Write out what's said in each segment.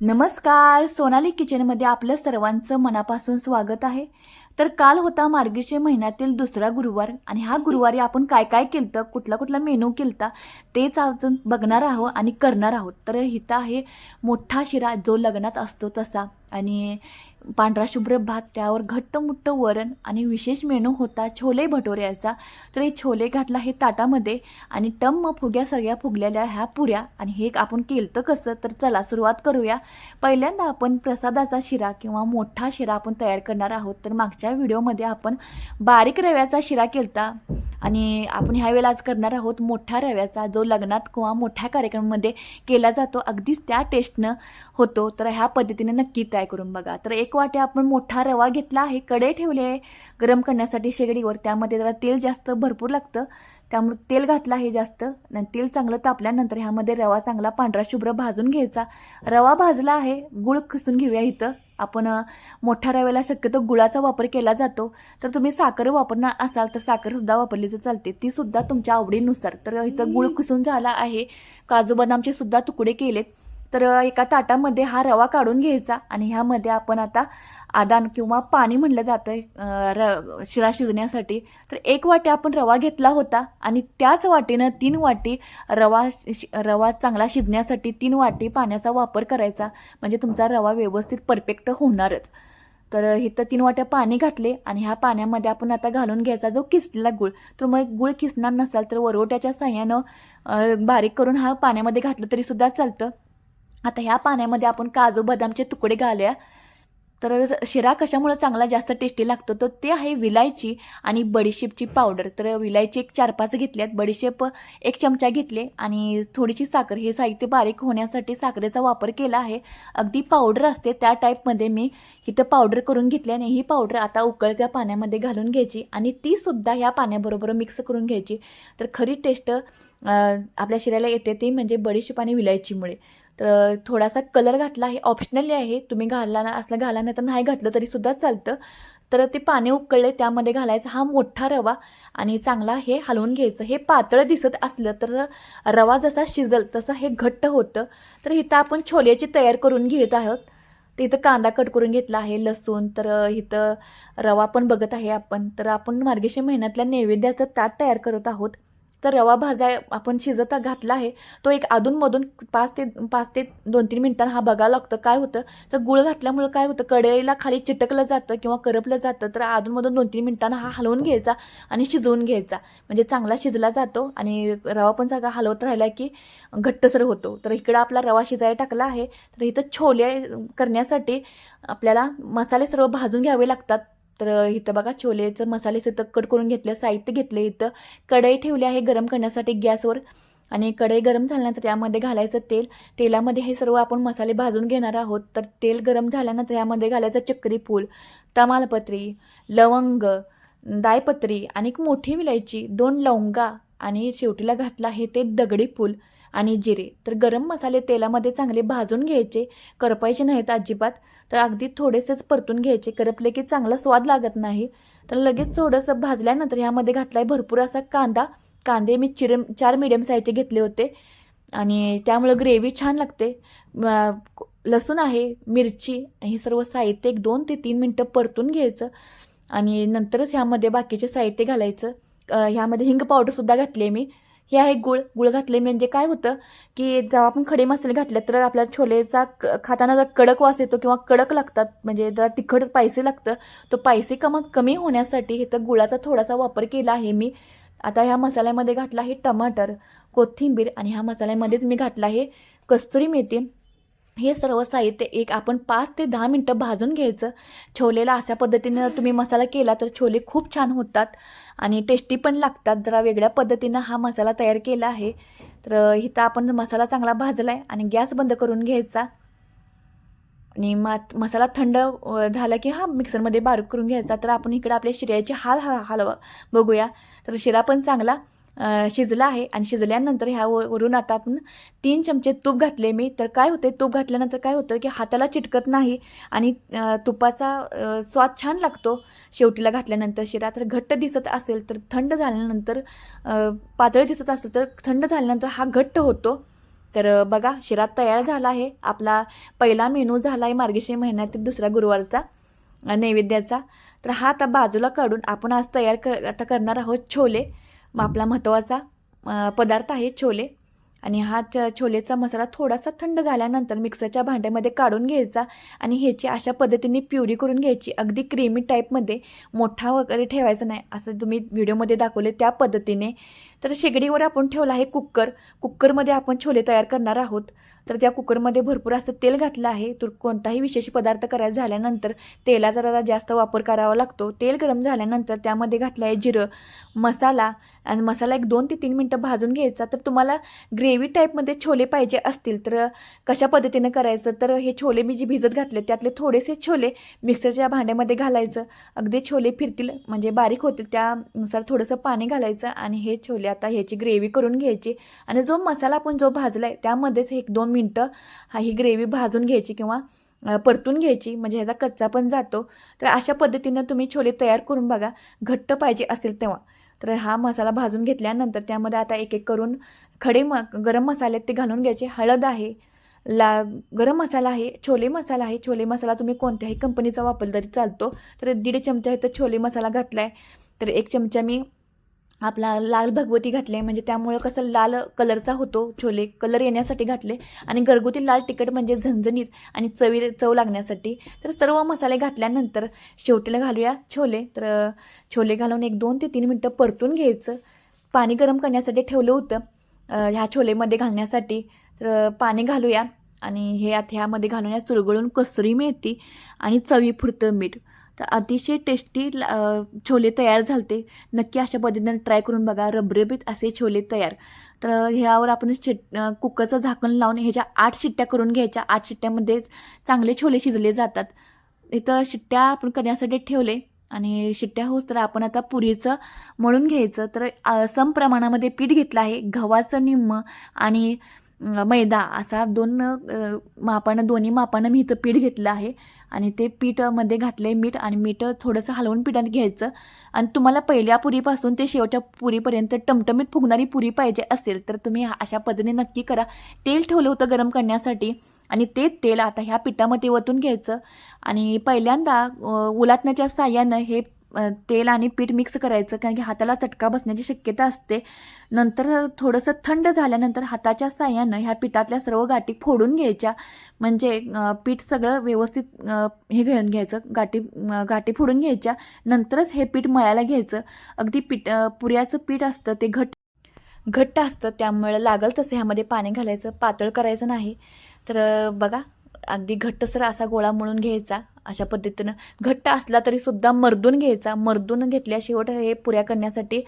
नमस्कार सोनाली किचनमध्ये आपलं सर्वांचं मनापासून स्वागत आहे. तर काल होता मार्गशीर महिन्यातील दुसरा गुरुवार. आणि हा गुरुवारी आपण काय काय केलं कुठला कुठला मेनू केलता तेच अजून बघणार आहोत आणि करणार आहोत. तर हिता आहे मोठा शिरा जो लग्नात असतो तसा. आणि पांढरा शुभ्र भात त्यावर घट्ट मुट्ट वरण आणि विशेष मेनू होता छोले भटोऱ्याचा तर हे छोले घातला हे ताटामध्ये आणि टम्म फुग्या सगळ्या फुगलेल्या ह्या पुऱ्या. आणि हे आपण केलं कसं? तर चला सुरुवात करूया. पहिल्यांदा आपण प्रसादाचा शिरा किंवा मोठा शिरा आपण तयार करणार आहोत. तर मागच्या व्हिडिओमध्ये आपण बारीक रव्याचा शिरा केलता. आणि आपण ह्या वेळेला आज करणार आहोत मोठ्या रव्याचा जो लग्नात किंवा मोठ्या कार्यक्रमामध्ये केला जातो. अगदीच त्या टेस्टनं होतो. तर ह्या पद्धतीने नक्की ट्राय करून बघा. तर एक वाटे आपण मोठा रवा घेतला आहे. कडे ठेवले आहे. गरम करण्यासाठी शेगडीवर. त्यामध्ये जरा तेल जास्त भरपूर लागतं. त्यामुळे तेल घातलं आहे जास्त. आणि तेल चांगलं तापल्यानंतर ह्यामध्ये रवा चांगला पांढरा शुभ्र भाजून घ्यायचा. रवा भाजला आहे. गुळ खिसून घेऊया इथं. आपण मोठ्या रव्याला शक्यतो गुळाचा वापर केला जातो. तर तुम्ही साखर वापरणार असाल तर साखरसुद्धा वापरली तर चालते. ती सुद्धा तुमच्या आवडीनुसार. तर इथं गुळ कुसून झाला आहे. काजू बदामचे सुद्धा तुकडे केलेत. तर एका ताटामध्ये हा रवा काढून घ्यायचा आणि ह्यामध्ये आपण आता आदान किंवा पाणी म्हणलं जातं र शिरा शिजण्यासाठी. तर एक वाटी आपण रवा घेतला होता आणि त्याच वाटीनं तीन वाटी रवा शि- रवा चांगला शिजण्यासाठी तीन वाटी पाण्याचा वापर करायचा. म्हणजे तुमचा रवा व्यवस्थित परफेक्ट होणारच. तर इथं तीन वाट्या पाणी घातले आणि ह्या पाण्यामध्ये आपण आता घालून घ्यायचा जो किसलेला गुळ. तर मग गुळ किसणार नसाल तर वरवट्याच्या साह्यानं बारीक करून हा पाण्यामध्ये घातलं तरीसुद्धा चालतं. आता ह्या पाण्यामध्ये आपण काजू बदामचे तुकडे घालूया. तर शिरा कशामुळे चांगला जास्त टेस्टी लागतो? तर ते आहे विलायची आणि बडीशेपची पावडर. तर विलायची एक चार पाच घेतल्यात. बडीशेप एक चमचा घेतले आणि थोडीशी साखर. हे साहित्य बारीक होण्यासाठी साखरेचा वापर केला आहे. अगदी पावडर असते त्या टाईपमध्ये मी इथं पावडर करून घेतली आणि ही पावडर आता उकळत्या पाण्यामध्ये घालून घ्यायची आणि ती सुद्धा ह्या पाण्याबरोबर मिक्स करून घ्यायची. तर खरी टेस्ट आपल्या शिऱ्याला येते ती म्हणजे बडीशेप आणि विलायचीमुळे. तर थोडासा कलर घातला हे ऑप्शनली आहे तुम्ही घालला ना असलं घाला नाही तर नाही घातलं तरी सुद्धा चालतं. तर ते पाने उकळले त्यामध्ये घालायचा हा मोठा रवा आणि चांगला हे हलवून घ्यायचं. हे पातळ दिसत असलं तर रवा जसा शिजल तसं हे घट्ट होतं. तर इथं आपण छोल्याची तयार करून घेत आहोत. तर इथं कांदा कट करून घेतला आहे लसूण. तर इथं रवा पण बघत आहे आपण. तर आपण मार्गशीर महिन्यातल्या नैवेद्याचं ताट तयार करत आहोत. तर रवा भाजाय आपण शिजत घातला आहे तो एक अधूनमधून पाच ते पाच ते दोन तीन मिनिटांना हा बघायला लागतं. काय होतं? तर गुळ घातल्यामुळं काय होतं? कढईला खाली चिटकलं जातं किंवा करपलं जातं तर अधूनमधून दोन तीन मिनिटांना हा हलवून घ्यायचा आणि शिजवून घ्यायचा. म्हणजे चांगला शिजला जातो आणि रवा पण सगळा हलवत राहिला की घट्टसर होतो. तर इकडं आपला रवा शिजायला टाकला आहे. तर इथं छोले करण्यासाठी आपल्याला मसाले सर्व भाजून घ्यावे लागतात. तर इथं बघा छोलेचं मसाले सतत कट करून घेतलं साहित्य घेतलं इथं. कढई ठेवली आहे गरम करण्यासाठी गॅसवर. आणि कढई गरम झाल्यानंतर त्यामध्ये घालायचं तेल. तेलामध्ये हे सर्व आपण मसाले भाजून घेणार आहोत. तर तेल गरम झाल्यानंतर यामध्ये घालायचं चक्री फूल तमालपत्री लवंग दायपत्री आणि एक मोठी विलायची दोन लवंगा आणि शेवटीला घातला आहे ते दगडी फूल. आणि जिरे. तर गरम मसाले तेलामध्ये चांगले भाजून घ्यायचे. करपायचे नाहीत अजिबात. तर अगदी थोडेसेच परतून घ्यायचे. करपले की चांगला स्वाद लागत नाही. तर लगेच थोडंसं भाजल्यानंतर ह्यामध्ये घातला आहे भरपूर असा कांदा. कांदे मी चिरम चार मिडियम साईजचे घेतले होते. आणि त्यामुळं ग्रेव्ही छान लागते. लसूण आहे मिरची हे सर्व साहित्य एक दोन ते तीन मिनटं परतून घ्यायचं. आणि नंतरच ह्यामध्ये बाकीचे साहित्य घालायचं. ह्यामध्ये हिंग पावडरसुद्धा घातली आहे मी. हे आहे गुळ. गुळ घातले म्हणजे काय होतं की जेव्हा आपण खडे मसाले घातले तर आपल्या छोलेचा क- खाताना जर कडक वास येतो किंवा कडक लागतात. म्हणजे जरा तिखट पायसे लागतं. तो पायसे कम कमी होण्यासाठी इथं गुळाचा थोडासा वापर केला आहे मी. आता ह्या मसाल्यामध्ये घातला आहे टमाटर कोथिंबीर आणि ह्या मसाल्यामध्येच मी घातला आहे कस्तुरी मेथी. हे सर्व साहित्य एक आपण पाच ते दहा मिनटं भाजून घ्यायचं. छोलेला अशा पद्धतीनं तुम्ही मसाला केला तर छोले खूप छान होतात आणि टेस्टी पण लागतात. जरा वेगळ्या पद्धतीनं हा मसाला तयार केला आहे. तर इथं आपण मसाला चांगला भाजला आहे आणि गॅस बंद करून घ्यायचा. आणि मात मसाला थंड झाला की हा मिक्सरमध्ये बारीक करून घ्यायचा. तर आपण इकडे आपल्या शिऱ्याचे हाल हा हलवा बघूया. तर शिरा पण चांगला शिजला आहे आणि शिजल्यानंतर ह्या व- वरून आता आपण तीन चमचे तूप घातले मी. तर काय होते तूप घातल्यानंतर काय होतं की हाताला चिटकत नाही आणि तुपाचा स्वाद छान लागतो. शेवटीला घातल्यानंतर शिरा तर घट्ट दिसत असेल तर थंड झाल्यानंतर पातळ दिसत असेल तर थंड झाल्यानंतर हा घट्ट होतो. तर बघा शिरा तयार झाला आहे. आपला पहिला मेनू झाला आहे मार्गशीर महिन्यातील दुसऱ्या गुरुवारचा नैवेद्याचा. तर हा आता बाजूला काढून आपण आज तयार कर आता करणार आहोत छोले. मग आपला महत्त्वाचा पदार्थ आहे छोले. आणि हा च छोलेचा मसाला थोडासा थंड झाल्यानंतर मिक्सरच्या भांड्यामध्ये काढून घ्यायचा आणि ह्याची अशा पद्धतीने प्युरी करून घ्यायची. अगदी क्रीमी टाईपमध्ये मोठा वगैरे ठेवायचा नाही असं तुम्ही व्हिडिओमध्ये दाखवले त्या पद्धतीने. तर शेगडीवर आपण ठेवला आहे कुकर. कुकरमध्ये आपण छोले तयार करणार आहोत. तर त्या कुकरमध्ये भरपूर असं तेल घातलं आहे. तर कोणताही विशेष पदार्थ करायचा झाल्यानंतर तेलाचा जरा जास्त वापर करावा लागतो. तेल गरम झाल्यानंतर त्यामध्ये घातलं आहे जिरं मसाला. आणि मसाला एक दोन ते तीन मिनटं भाजून घ्यायचा. तर तुम्हाला ग्रेव्ही टाईपमध्ये छोले पाहिजे असतील तर कशा पद्धतीनं करायचं? तर हे छोले मी जे भिजत घातले त्यातले थोडेसे छोले मिक्सरच्या भांड्यामध्ये घालायचं. अगदी छोले फिरतील म्हणजे बारीक होतील त्यानुसार थोडंसं पाणी घालायचं आणि हे छोले आता ह्याची ग्रेव्ही करून घ्यायची. आणि जो मसाला आपण जो भाजला आहे त्यामध्येच एक दोन मिनटं हा ही ग्रेव्ही भाजून घ्यायची किंवा परतून घ्यायची. म्हणजे ह्याचा कच्चा पण जातो. तर अशा पद्धतीनं तुम्ही छोले तयार करून बघा. घट्ट पाहिजे असेल तेव्हा. तर हा मसाला भाजून घेतल्यानंतर त्यामध्ये आता एक एक करून खडे म गरम मसाले ते घालून घ्यायचे. हळद आहे ला गरम मसाला आहे छोले मसाला आहे. छोले मसाला तुम्ही कोणत्याही कंपनीचा वापरला तरी चालतो. तर दीड चमचा इथं छोले मसाला घातला आहे तर एक चमचा मी आपला लाल भगवती घातले म्हणजे त्यामुळं कसं लाल कलरचा होतो छोले कलर येण्यासाठी घातले आणि घरगुती लाल तिखट म्हणजे झणझणीत आणि चवी चव लागण्यासाठी. तर सर्व मसाले घातल्यानंतर शेवटीला घालूया छोले. तर छोले घालून एक दोन ते तीन मिनटं परतून घ्यायचं. पाणी गरम करण्यासाठी ठेवलं होतं ह्या छोलेमध्ये घालण्यासाठी. तर पाणी घालूया आणि हे आता ह्यामध्ये घालून या चुळगळून कसरी मिळते आणि चवीपुरतं मीठ. तर अतिशय टेस्टी छोले तयार झालते. नक्की अशा पद्धतीने ट्राय करून बघा. रबरबीत असे छोले तयार. तर ह्यावर आपण शिट कुकरचं झाकण लावून ह्याच्या आठ शिट्ट्या करून घ्यायच्या. आठ शिट्ट्यामध्ये चांगले छोले शिजले जातात. इथं शिट्ट्या आपण करण्यासाठी ठेवले. आणि शिट्ट्या होस तर आपण आता पुरीचं मळून घ्यायचं. तर सम प्रमाणामध्ये पीठ घेतलं आहे. गव्हाचं निम्म आणि मैदा असा दोन मापानं दोन्ही मापानं मी इथं पीठ घेतलं आहे. आणि ते पीठमध्ये घातले मीठ आणि मीठ थोडंसं हलवून पिठात घ्यायचं. आणि तुम्हाला पहिल्या पुरीपासून ते शेवटच्या पुरीपर्यंत टमटमीत फुगणारी पुरी पाहिजे असेल तर तुम्ही अशा पद्धतीने नक्की करा. तेल ठेवलं होतं गरम करण्यासाठी आणि ते तेल आता ह्या पिठामध्ये ओतून घ्यायचं. आणि पहिल्यांदा उलाटण्याच्या साह्यानं हे तेल आणि पीठ मिक्स करायचं कारण की हाताला चटका बसण्याची शक्यता असते. नंतर थोडंसं थंड झाल्यानंतर हाताच्या साह्यानं ह्या पिठातल्या सर्व गाठी फोडून घ्यायच्या. म्हणजे पीठ सगळं व्यवस्थित हे घेऊन घ्यायचं. गाठी गाठी फोडून घ्यायच्या. नंतरच हे पीठ मळायला घ्यायचं. अगदी पीठ पुऱ्याचं पीठ असतं ते घट घट्ट असतं. त्यामुळे लागल तसं ह्यामध्ये पाणी घालायचं. पातळ करायचं नाही. तर बघा अगदी घट्टसर असा गोळा मळून घ्यायचा. अशा पद्धतीनं. घट्ट असला तरी सुद्धा मर्दून घ्यायचा. मर्दून शेवट हे पुऱ्या करण्यासाठी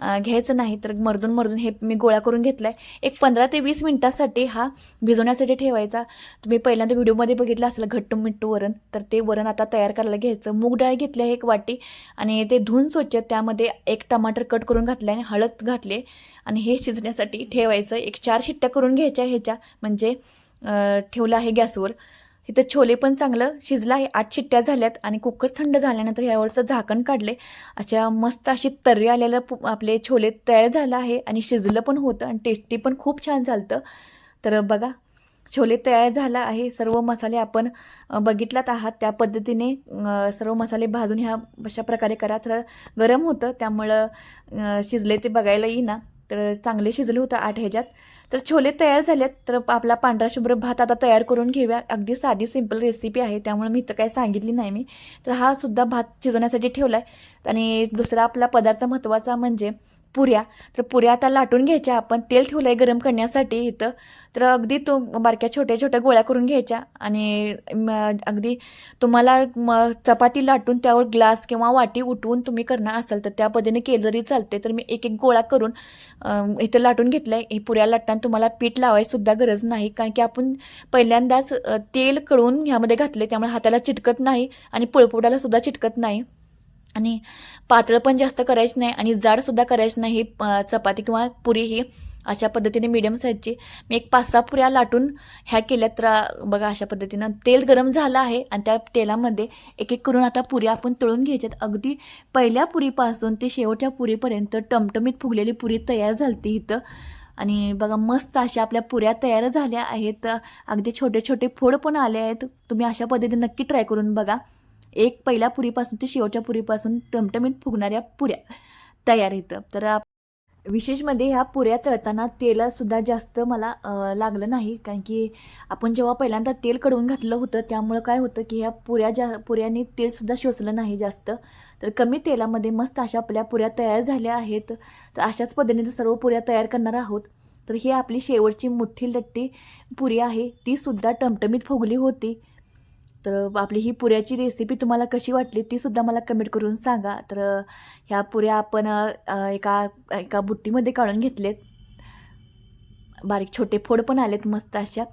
घ्यायचं नाही. तर मर्दून मर्दून हे मी गोळा करून घेतला आहे एक पंधरा ते वीस मिनटासाठी हा भिजवण्यासाठी ठेवायचा. तुम्ही पहिल्यांदा व्हिडिओमध्ये बघितलं असेल घट्ट मिट्ट वरण. तर ते वरण आता तयार करायला घ्यायचं. मूग डाळ घेतली आहे एक वाटी आणि ते धुवून स्वच्छ त्यामध्ये एक टमाटर कट करून घातलं आणि हळद घातले आणि हे शिजण्यासाठी ठेवायचं. एक चार शिट्ट्या करून घ्यायच्या ह्याच्या. म्हणजे ठेवलं आहे गॅसवर. इथं छोले पण चांगलं शिजलं आहे. आठ शिट्ट्या झाल्यात आणि कुकर थंड झाल्यानंतर यावरचं झाकण काढले. अशा मस्त अशी तर्री आलेलं आपले छोले तयार झालं आहे आणि शिजलं पण होतं आणि टेस्टी पण खूप छान झालं तर बघा छोले तयार झाला आहे. सर्व मसाले आपण बघितलात आहात. त्या पद्धतीने सर्व मसाले भाजून ह्या अशा प्रकारे करा. तर गरम होतं त्यामुळं शिजले ते बघायला येईना. तर चांगले शिजले होतं आठ ह्याच्यात. तर छोले तयार झालेत. तर आपला पांढरा शुभ्र भात आता तयार करून घेऊया. अगदी साधी सिंपल रेसिपी आहे. त्यामुळे मी इथं काही सांगितली नाही मी. तर हा सुद्धा भात शिजवण्यासाठी ठेवला आहे आणि दुसरा आपला पदार्थ महत्त्वाचा म्हणजे पुऱ्या. तर पुऱ्या आता लाटून घ्यायच्या. आपण तेल ठेवलं आहे गरम करण्यासाठी इथं. तर अगदी तो बारक्या छोट्या छोट्या गोळ्या करून घ्यायच्या. आणि अगदी तुम्हाला म, चपाती लाटून त्यावर ग्लास किंवा वाटी उठवून तुम्ही करणार असाल तर त्या पद्धतीने केलं जरी चालते तर मी एक एक गोळा करून इथं लाटून घेतलं आहे हे पुऱ्या लाटताना तुम्हाला पीठ लावायसुद्धा गरज नाही. कारण की आपण पहिल्यांदाच तेल कळून ह्यामध्ये घातले त्यामुळे हाताला चिटकत नाही आणि पोळपोटाला सुद्धा चिटकत नाही. आणि पातळ पण जास्त करायचं नाही आणि जाडसुद्धा करायचं नाही. ही चपाती किंवा पुरी ही अशा पद्धतीने मिडियम साईजची मी एक पाच सहा पुऱ्या लाटून ह्या केल्या तर बघा अशा पद्धतीनं तेल गरम झालं आहे आणि त्या तेलामध्ये एक एक करून आता पुऱ्या आपण तळून घ्यायच्यात. अगदी पहिल्या पुरीपासून ते शेवटच्या पुरीपर्यंत टमटमीत फुगलेली पुरी तयार झालती इथं. आणि बघा मस्त अशा आपल्या पुऱ्या तयार झाल्या आहेत. अगदी छोटे छोटे फोड पण आले आहेत. तुम्ही अशा पद्धतीने नक्की ट्राय करून बघा. एक पहिल्या पुरीपासून ते शेवटच्या पुरीपासून टमटमीत फुगणाऱ्या पुऱ्या तयार येतं. तर विशेषमध्ये ह्या पुऱ्या तळताना तेलासुद्धा जास्त मला लागलं नाही. कारण की आपण जेव्हा पहिल्यांदा तेल कडवून घातलं होतं त्यामुळं काय होतं की ह्या पुऱ्या ज्या पुऱ्याने तेलसुद्धा शोषलं नाही जास्त. तर कमी तेलामध्ये मस्त अशा आपल्या पुऱ्या तयार झाल्या आहेत. तर अशाच पद्धतीने सर्व पुऱ्या तयार करणार आहोत तर ही आपली शेवटची मोठी लट्टी पुरी आहे. तीसुद्धा टमटमीत फुगली होती. तर आपली ही पुऱ्याची रेसिपी तुम्हाला कशी वाटली ती सुद्धा मला कमेंट करून सांगा. तर ह्या पुऱ्या आपण एका एका बुट्टीमध्ये काढून घेतलेत. बारीक छोटे फोड पण आलेत मस्त अशा.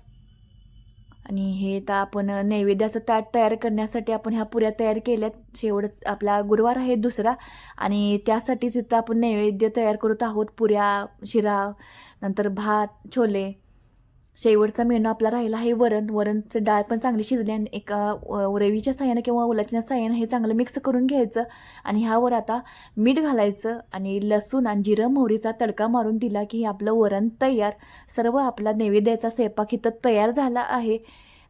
आणि हे तर आपण नैवेद्याचं ताट तयार करण्यासाठी आपण ह्या पुऱ्या तयार केल्यात. शेवटच आपला गुरुवार आहे दुसरा आणि त्यासाठीच तिथं आपण नैवेद्य तयार करत आहोत. पुऱ्या शिरा नंतर भात छोले शेवटचा मेनू आपला राहिला आहे वरण. वरणचं डाळ पण चांगली शिजली आणि एका रवीच्या साह्यानं किंवा ओलाच्या साह्यानं हे चांगलं मिक्स करून घ्यायचं. आणि ह्यावर आता मीठ घालायचं आणि लसूण आणि जिरं मोहरीचा तडका मारून दिला की हे आपलं वरण तयार. सर्व आपला नैवेद्याचा स्वयंपाक इथं तयार झाला आहे.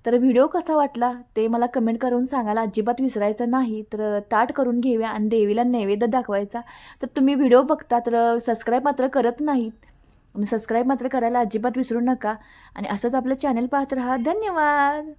तर व्हिडिओ कसा वाटला ते मला कमेंट करून सांगायला अजिबात विसरायचं नाही. तर ताट करून घेऊया आणि देवीला नैवेद्य दाखवायचा. तर तुम्ही व्हिडिओ बघता तर सबस्क्राईब मात्र करत नाहीत आणि सबस्क्राईब मात्र करायला अजिबात विसरू नका. आणि असंच आपलं चॅनल पाहत राहा. धन्यवाद!